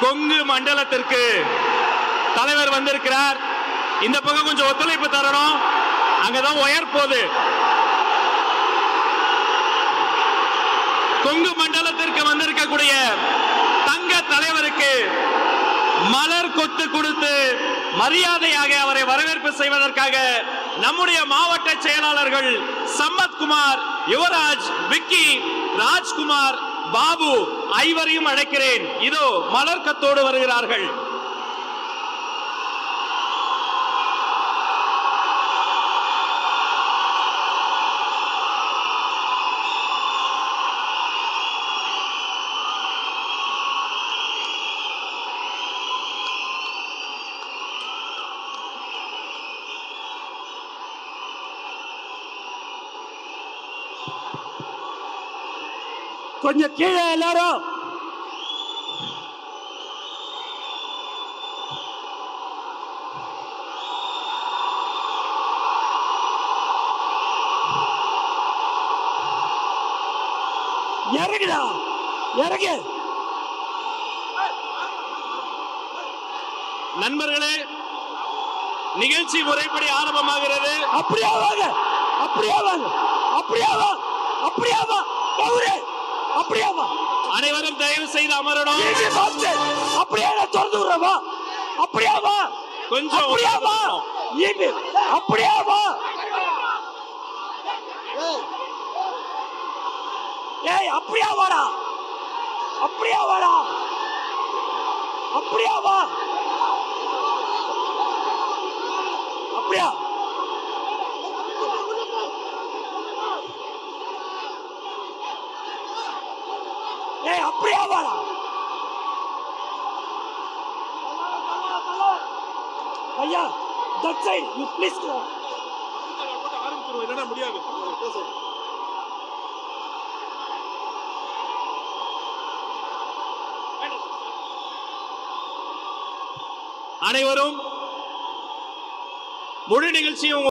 கொங்கு மண்டலத்திற்கு தலைவர் வந்திருக்கிறார். இந்த பக்கம் கொஞ்சம் ஒத்துழைப்பு தரணும். அங்கதான் உயர் போகுது கொங்கு மண்டலத்திற்கு வந்திருக்கக்கூடிய தங்க தலைவருக்கு மலர் கொத்து கொடுத்து மரியாதையாக அவரை வரவேற்பு செய்வதற்காக நம்முடைய மாவட்ட செயலாளர்கள் சம்பத்குமார் யுவராஜ் விக்கி ராஜ்குமார் பாபு ஐவரையும் அழைக்கிறேன். இதோ மலர்க்கத்தோடு வருகிறார்கள். கொஞ்சம் கீழே எல்லாரும். இறங்குடா. இறங்கு. நண்பர்களே நிகழ்ச்சி முறைப்படி ஆரம்பமாகிறது. அப்படியே வாங்க. அப்படியே வாங்க. அப்படியே வா. அப்படியே வா. அப்படியே வா அனைவரும் தயவு செய்து அமரணும் அப்படியே நான் திறந்து விடுறேன் வா அப்படியே வா கொஞ்சம் அப்படியே வா இபி அப்படியே வா ஏய் அப்படியே வாடா அப்படியே வாடா அப்படியே வா அப்படியா? ஏ அப்படியே வாடா. ஐயா that's I you please go ஆரம்பிச்சிருவோம் என்னடா முடியாது அனைவரும் முழு நிகழ்ச்சியும்